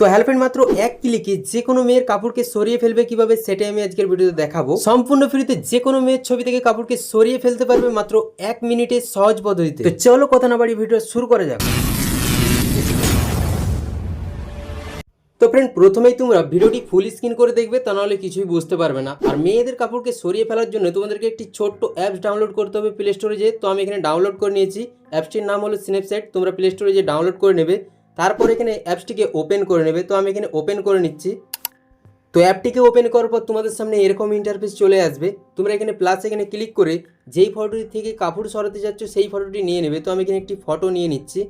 তো হেল্পেন মাত্র এক ক্লিকে যে কোনো মেয়ের কাপড়কে সরিয়ে ফেলবে কীভাবে সেটাই আমি আজকের ভিডিওতে দেখাবো। সম্পূর্ণ ফ্রিতে যে কোনো মেয়ের ছবি থেকে কাপড়কে সরিয়ে ফেলতে পারবে মাত্র এক মিনিটে সহজ পদ্ধতিতে। তো চলো কথা না বাড়ি ভিডিও শুরু করা যাক। তো ফ্রেন্ড প্রথমেই তোমরা ভিডিওটি ফুল স্ক্রিন করে দেখবে, তা নাহলে কিছুই বুঝতে পারবে না। আর মেয়েদের কাপড়কে সরিয়ে ফেলার জন্য তোমাদেরকে একটি ছোট্ট অ্যাপস ডাউনলোড করতে হবে প্লে স্টোরে যে তো আমি এখানে ডাউনলোড করে নিয়েছি। অ্যাপসটির নাম হলো স্ন্যাপচ্যাট তোমরা প্লে স্টোরে যে ডাউনলোড করে নেবে। তারপর এখানে অ্যাপসটিকে ওপেন করে নেবে। তো আমি এখানে ওপেন করে নিচ্ছি। তো অ্যাপটিকে ওপেন করার পর তোমাদের সামনে এরকম ইন্টারফেস চলে আসবে। তোমরা এখানে প্লাস এখানে ক্লিক করে যেই ফটোটি থেকে কাপড় সরাতে যাচ্ছ, সেই ফটোটি নিয়ে নেবে। তো আমি এখানে একটি ফটো নিয়ে নিচ্ছি।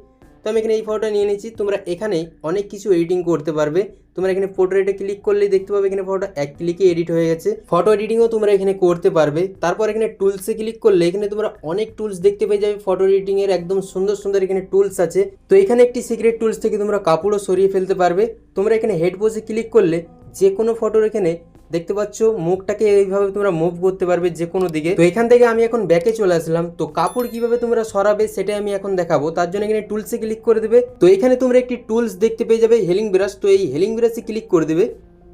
তো আমি এখানে এই ফটোটা নিয়ে নিচ্ছি তোমরা এখানে অনেক কিছু এডিটিং করতে পারবে। তোমরা এখানে ফটো রেটে ক্লিক করলেই দেখতে পাবে এখানে ফটোটা এক ক্লিকে এডিট হয়ে গেছে। ফটো এডিটিংও তোমরা এখানে করতে পারবে। তারপর এখানে টুলসে ক্লিক করলে এখানে তোমরা অনেক টুলস দেখতে পেয়ে যাবে। ফটো এডিটিংয়ের একদম সুন্দর সুন্দর এখানে টুলস আছে। তো এখানে একটি সিক্রেট টুলস থেকে তোমরা কাপড়ও সরিয়ে ফেলতে পারবে। তোমরা এখানে হেড পোজে ক্লিক করলে যে কোনো ফটোর এখানে দেখতে পাচ্ছ, মুখটাকে এইভাবে তোমরা মুভ করতে পারবে যে কোনো দিকে। তো এখান থেকে আমি এখন ব্যাকে চলে আসলাম। তো কাপড় কীভাবে তোমরা সরাবে সেটাই আমি এখন দেখাবো। তার জন্য এখানে টুলসে ক্লিক করে দেবে। তো এখানে তোমরা একটি টুলস দেখতে পেয়ে যাবে হেলিং ব্রাশ তো এই হেলিং ব্রাশে ক্লিক করে দেবে।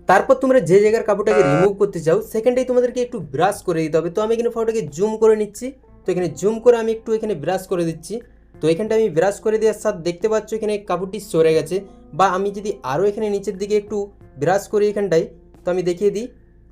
তারপর তোমরা যে জায়গার কাপড়টাকে রিমুভ করতে চাও, সেখানটাই তোমাদেরকে একটু ব্রাশ করে দিতে হবে। তো আমি এখানে ফটোটাকে জুম করে নিচ্ছি। তো এখানে জুম করে আমি একটু এখানে ব্রাশ করে দিচ্ছি। তো এখানটা আমি ব্রাশ করে দেওয়ার সাথে দেখতে পাচ্ছ, এখানে কাপড়টি সরে গেছে। বা আমি যদি আরও এখানে নিচের দিকে একটু ব্রাশ করি এখানটায় তো আমি দেখিয়ে দিই।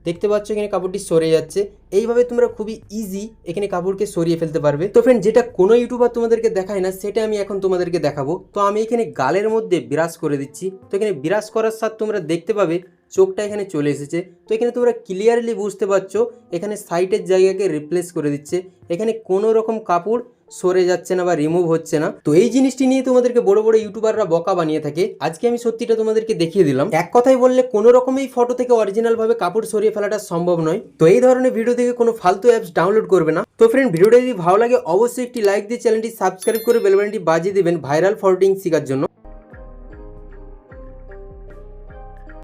দেখতে পাচ্ছ এখানে কাপড়টি সরে যাচ্ছে। এইভাবে তোমরা খুবই ইজি এখানে কাপড়কে সরিয়ে ফেলতে পারবে। তো ফ্রেন্ড যেটা কোনো ইউটিউবার তোমাদেরকে দেখায় না, সেটা আমি এখন তোমাদেরকে দেখাবো। তো আমি এখানে গালের মধ্যে বিরাজ করে দিচ্ছি। তো এখানে বিরাজ করার সাথে তোমরা দেখতে পাবে। চোখটা এখানে চলে এসেছে। তো এখানে তোমরা ক্লিয়ারলি বুঝতে পারছ, এখানে সাইটের জায়গাকে রিপ্লেস করে দিচ্ছে। এখানে কোনো রকম কাপড় সরে যাচ্ছে না বা রিমুভ হচ্ছে না। তো এই জিনিসটি নিয়ে তোমাদেরকে বড় বড় ইউটিউবাররা বকা বানিয়ে থাকে। আজকে আমি সত্যিটা তোমাদেরকে দেখিয়ে দিলাম। এক কথায় বললে কোনো রকমই ফটো থেকে অরিজিনাল ভাবে কাপড় সরিয়ে ফেলাটা সম্ভব নয়। তো এই ধরনের ভিডিও থেকে কোনো ফালতু অ্যাপস ডাউনলোড করবে না। তো ফ্রেন্ড ভিডিওটা যদি ভালো লাগে, অবশ্যই একটি লাইক দিয়ে চ্যানেলটি সাবস্ক্রাইব করে বেলবানটি বাজিয়ে দেবেন ভাইরাল ফটোটিং শেখার জন্য।